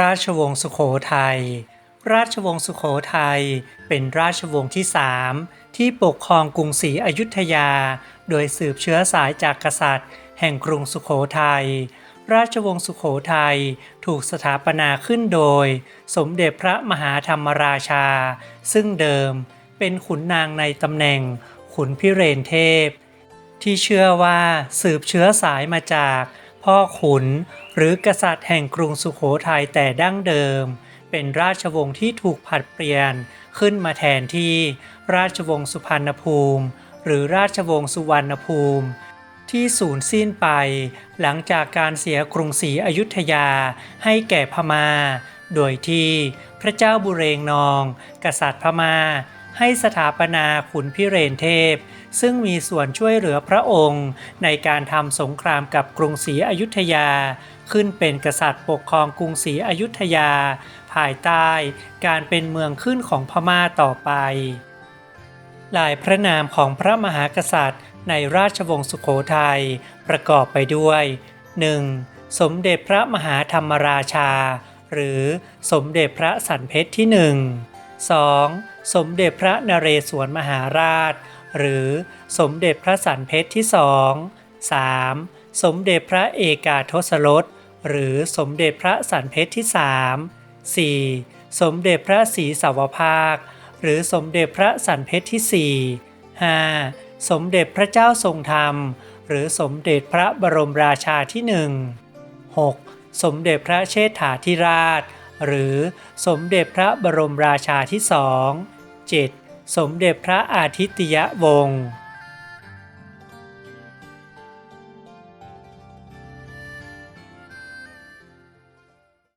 ราชวงศ์สุโขทัย ราชวงศ์สุโขทัยเป็นราชวงศ์ที่สามที่ปกครองกรุงศรีอยุธยา โดยสืบเชื้อสายจากกษัตริย์ แห่งกรุงสุโขทัย ราชวงศ์สุโขทัยถูกสถาปนาขึ้นโดย สมเด็จพระมหาธรรมราชา ซึ่งเดิมเป็นขุนนางในตำแหน่ง ขุนพิเรนเทพ ที่เชื่อว่าสืบเชื้อสายมาจาก พ่อขุน หรือกษัตริย์แห่งกรุงสุโขทัยแต่ดั้งเดิม เป็นราชวงศ์ที่ถูกผัดเปลี่ยนขึ้นมาแทนที่ ราชวงศ์สุพรรณภูมิ หรือราชวงศ์สุวรรณภูมิ ที่สูญสิ้นไป หลังจากการเสียกรุงศรีอยุธยาให้แก่พมา่า โดยที่พระเจ้าบุเรงนอง กษัตริย์พมา่า ให้สถาปนาขุนพิเรนเทพ ซึ่งมีส่วนช่วยเหลือพระองค์ ในการทำสงครามกับกรุงศรีอยุธยา ขึ้นเป็นกษัตริย์ปกครองกรุงศรีอยุธยา ภายใต้การเป็นเมืองขึ้นของพม่าต่อไป หลายพระนามของพระมหากษัตริย์ ในราชวงศ์สุโขทัยประกอบไปด้วย 1. สมเด็จพระมหาธรรมราชา หรือสมเด็จพระสันเพชรที่1 2. สมเด็จพระนเรศวรมหาราช หรือสมเด็จพระสันเพชรที่2 3. สมเด็จพระเอกาทศรสหรือสมเด็จพระสันเพชรที่3 4. สมเด็จพระศรีสาวภาค หรือสมเด็จพระสันเพชรที่4 5. สมเด็จพระเจ้าทรงธรรม หรือสมเด็จพระบรมราชาที่1 6. สมเด็จพระเชษฐาธิราช หรือสมเด็จพระบรมราชาที่สอง จิต สมเด็จพระอาทิตยวงศ์